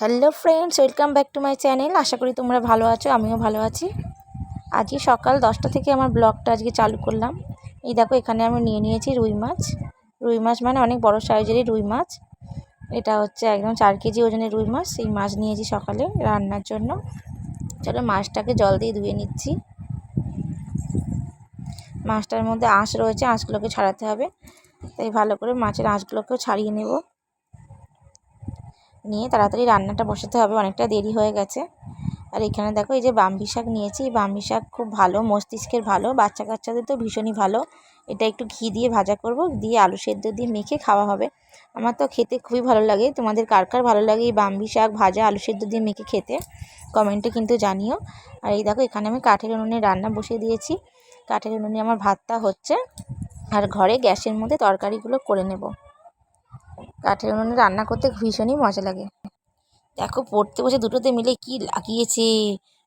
Hello friends welcome back to my channel আশা করি তোমরা ভালো আছো, আমিও ভালো আছি। আজকে সকাল দশটা থেকে আমার ব্লগটা আজকে চালু করলাম। এই দেখো, এখানে আমি নিয়ে নিয়েছি রুই মাছ। রুই মাছ মানে অনেক বড় সাইজেরই রুই মাছ। এটা হচ্ছে একদম চার কেজি ওজনের রুই মাছ। সেই মাছ নিয়েছি সকালে রান্নার জন্য। চলো মাছটাকে জল দিয়ে ধুয়ে নিচ্ছি। মাছটার মধ্যে আঁশ রয়েছে, আঁশগুলোকে ছাড়াতে হবে। তাই ভালো করে মাছের আঁশগুলোকেও ছাড়িয়ে নেব। নিয়ে তাড়াতাড়ি রান্নাটা বসাতে হবে, অনেকটা দেরি হয়ে গেছে। আর এখানে দেখো, এই যে বাম্বি শাক নিয়েছি, এই বাম্বি শাক খুব ভালো, মস্তিষ্কের ভালো বাচ্চা কাচ্চাদের তো ভীষণই ভালো। এটা একটু ঘি দিয়ে ভাজা করব, দিয়ে আলু সেদ্ধ দিয়ে মেখে খাওয়া হবে। আমার তো খেতে খুবই ভালো লাগে, তোমাদের কার কার ভালো লাগে এই বাম্বি শাক ভাজা, আলু সেদ্ধ দিয়ে মেখে খেতে? কমেন্টে কিন্তু জানিও। আর এই দেখো, এখানে আমি কাঠের উনুনে রান্না বসিয়ে দিয়েছি। কাঠের উনুনে আমার ভাতটা হচ্ছে। আর ঘরে গ্যাসের মধ্যে তরকারিগুলো করে নেব। কাঠের উনুনে রান্না করতে ভীষণই মজা লাগে। দেখো পড়তে বসে দুটোতে মিলে কি লাগিয়েছে?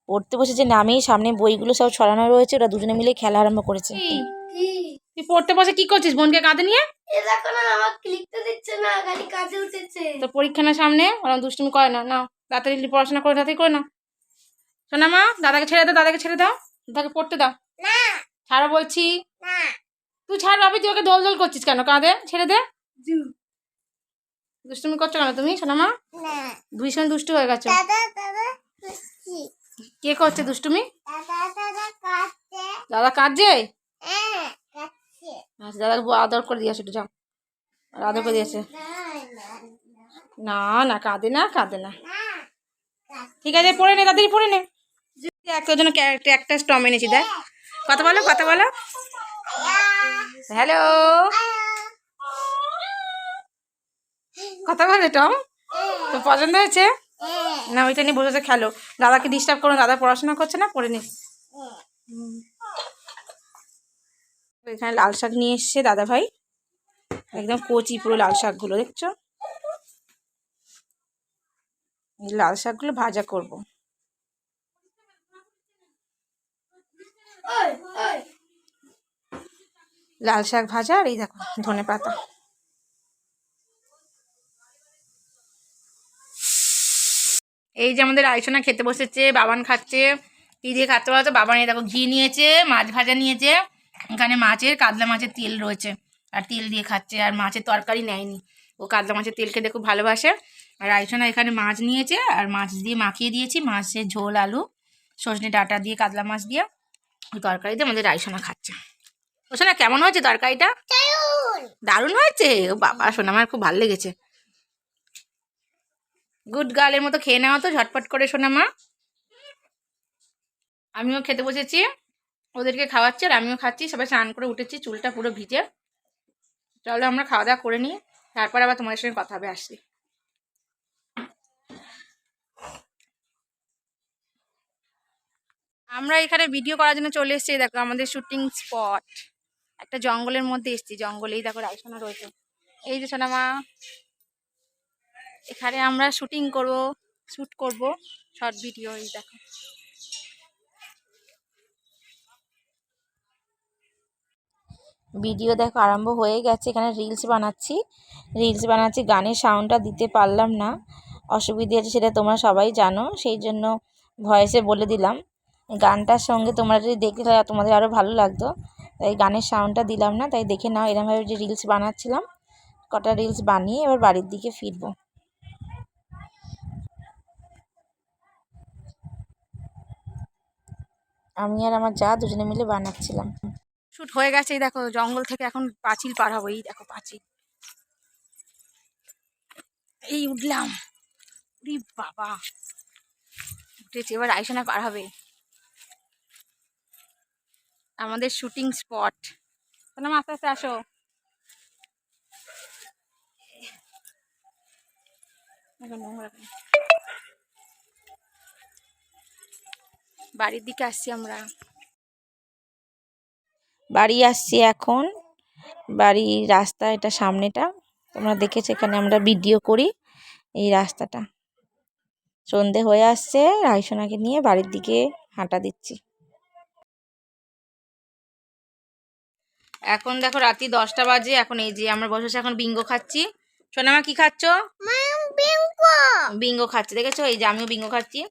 পড়তে বসে যে নামেই সামনে বইগুলো সব ছড়ানো রয়েছে ওরা দুজনে মিলে খেলা আরম্ভ করেছে। কি? তুই পড়তে বসে কি করছিস বোনকে কাঁধে নিয়ে? এ দেখো না আমার ক্লিক তো দিচ্ছে না খালি কাজে উঠেছে। তোর পরীক্ষা না সামনে? ওরকম দুষ্টুমি করে না নাও। তাড়াতাড়ি পড়াশোনা করে তাড়াতাড়ি করে না শোনা মা দাদাকে ছেড়ে দাও দাদাকে ছেড়ে দাও। দাদাকে পড়তে দাও। না ছাড়ো বলছি। না তুই ছাড় ভাবি তুই ওকে দোল দোল করছিস কেন? কাঁধে? ছেড়ে দে। জু। দুষ্টুমি করছ কেন তুমি শোনা মা না। ভীষণ দুষ্টু হয়ে গেছো। দাদা দাদা কে করছে দুষ্টুমি? দাদা দাদা কাটছে দাদা কাঁদছে? হ্যাঁ কাটছে আচ্ছা দাদাকে বউ আদর করে দিয়েছে একটু যাও। আদর করে দিয়েছে। না না কাঁদে না কাঁদে না। ঠিক আছে পড়ে নে তাড়াতাড়ি পড়ে নে। একটা জন্য একটা স্টম এনেছি দেখ। কথা বলো কথা বলো। হ্যালো। কথা বলে, টম? তো পছন্দ হয়েছে? না, ওইটা নিয়ে বসে খেলো। দাদাকে ডিস্টার্ব করো, দাদা পড়াশোনা করছে না? পড়ে নিস এখানে লাল শাক নিয়ে এসছে দাদা ভাই। একদম কচি পুরো লাল শাকগুলো, দেখছ? লাল শাকগুলো ভাজা করব। লাল শাক ভাজা আর এই দেখো, ধনে পাতা। এই যে আমাদের আয়সনা খেতে বসেছে বাবান খাচ্ছে কি দিয়ে খাচ্ছে বলতো বাবান এই দেখো ঘি নিয়েছে মাছ ভাজা নিয়েছে এখানে মাছের কাতলা মাছের তেল রয়েছে আর তেল দিয়ে খাচ্ছে আর মাছের তরকারি নেয়নি ও কাতলা মাছের তেল খেতে খুব ভালোবাসে আর আয়সনা এখানে মাছ নিয়েছে আর মাছ দিয়ে মাখিয়ে দিয়েছি মাছের ঝোল আলু সজনে ডাটা দিয়ে কাতলা মাছ দিয়ে ওই তরকারি দিয়ে আমাদের আয়সনা খাচ্ছে। ও শোনা কেমন হয়েছে তরকারিটা? দারুণ। হয়েছে? ও বাবা শোনা আমার খুব ভালো লেগেছে। গুড গার্লের মতো খেয়ে নেওয়া তো, ঝটপট করে শোনা মা। আমিও খেতে বসেছি, ওদেরকে খাওয়াচ্ছি আর আমিও খাচ্ছি, সবাই স্নান করে উঠেছি, চুলটা পুরো ভিজে। চলো আমরা খাওয়া দাওয়া করে নিই, তারপর আবার তোমাদের সঙ্গে কথা হবে, আসছি। আমরা এখানে ভিডিও করার জন্য চলে এসেছি, দেখো আমাদের শুটিং স্পট একটা জঙ্গলের মধ্যে এসেছি, জঙ্গলেই দেখো রাইসোনা রয়েছে। এই যে সোনামা এখানে আমরা শুটিং করব শুট করব শর্ট ভিডিও এই দেখো। ভিডিও দেখো, আরম্ভ হয়ে গেছে, এখানে রিলস বানাচ্ছি। রিলস বানাচ্ছি, গানের সাউন্ডটা দিতে পারলাম না। অসুবিধে আছে সেটা তোমরা সবাই জানো, সেই জন্য ভয়েসে বলে দিলাম। গানটার সঙ্গে তোমরা যদি দেখতে তোমাদের আরও ভালো লাগতো। তাই গানের সাউন্ডটা দিলাম না, তাই দেখে নাও, এরমভাবে যে রিলস বানাচ্ছিলাম। কটা রিলস বানিয়ে এবার বাড়ির দিকে ফিরবো। আমি আর আমার যা দুজনে মিলে বানাচ্ছিলাম। শুট হয়ে গেছে দেখো, জঙ্গল থেকে এখন পাঁচিল পার হব, এই দেখো পাঁচিল। এই উঠলাম। উরি বাবা। উঠেছে, এবার আইসোনা পার হবে। আমাদের শুটিং স্পট। তাহলে আস্তে আস্তে আসো। নোংরা। বাড়ির দিকে আসছি আমরা। বাড়ি আসছি এখন। বাড়ির রাস্তা এটা সামনেটা। তোমরা দেখেছ এখানে আমরা ভিডিও করি এই রাস্তাটা। সন্ধে হয়ে আসছে রাইসোনাকে নিয়ে বাড়ির দিকে হাঁটা দিচ্ছি। এখন দেখো রাত্রি দশটা বাজে এখন এই যে আমরা বসে বসে এখন বিঙ্গো খাচ্ছি। সোনামা কি খাচ্ছ? বিঙ্গো খাচ্ছি দেখেছ? এই যে আমিও বিঙ্গো খাচ্ছি।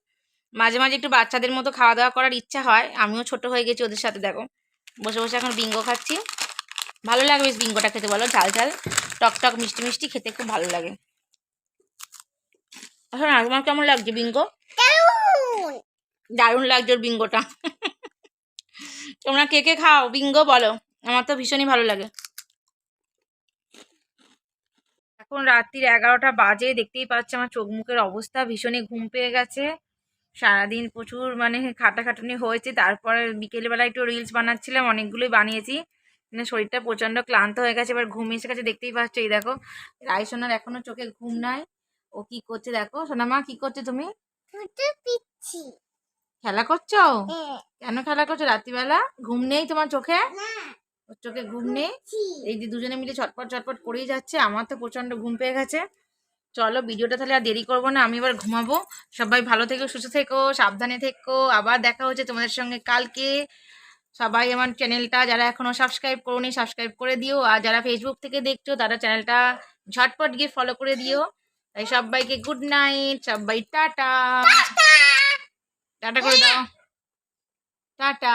মাঝে মাঝে একটু বাচ্চাদের মতো খাওয়া দাওয়া করার ইচ্ছা হয়। আমিও ছোট হয়ে গেছি ওদের সাথে দেখো। বসে বসে এখন বিঙ্গো খাচ্ছি। ভালো লাগে বেশ বিঙ্গোটা খেতে বলো? ঝাল ঝাল টক টক মিষ্টি মিষ্টি খেতে খুব ভালো লাগে। এখন তোমার কেমন লাগছে বিঙ্গো? দারুণ! লাগছে ওর বিঙ্গোটা। তোমরা কে কে খাও? বিঙ্গো বলো। আমার তো ভীষণই ভালো লাগে। এখন রাত্রির এগারোটা বাজে দেখতেই পাচ্ছ আমার চোখ মুখের অবস্থা ভীষণই ঘুম পেয়ে গেছে। সারাদিন প্রচুর মানে খাটাখাটুনি হয়েছে। তারপরে বিকেলবেলা একটু রিলস বানাচ্ছিলাম অনেকগুলোই বানিয়েছি। মানে শরীরটা প্রচণ্ড ক্লান্ত হয়ে গেছে এবার ঘুম এসে গেছে দেখতেই পাচ্ছ এই দেখো। রায়সোনার এখনও চোখে ঘুম নাই। ও কি করছে দেখো। সোনামা কি করছে তুমি? খেলা করছ? কেন খেলা করছ? রাত্রিবেলা? ঘুম নেই তোমার চোখে? ওর চোখে ঘুম নেই। এই যে দুজনে মিলে ছটপট ছটপট করেই যাচ্ছে আমার তো প্রচণ্ড ঘুম পেয়ে গেছে। চলো ভিডিওটা তাহলে আর দেরি করব না, আমি এবার ঘুমাবো। সবাই ভালো থেকো, সুস্থ থেকো, সাবধানে থেকো। আবার দেখা হচ্ছে তোমাদের সঙ্গে কালকে। সবাই আমার চ্যানেলটা যারা এখনও সাবস্ক্রাইব করোনি, সাবস্ক্রাইব করে দিও। আর যারা ফেসবুক থেকে দেখছ, তারা চ্যানেলটা ঝটপট গিয়ে ফলো করে দিও। তাই সবাইকে গুড নাইট সবাই টাটা। টাটা করে দাও। টাটা।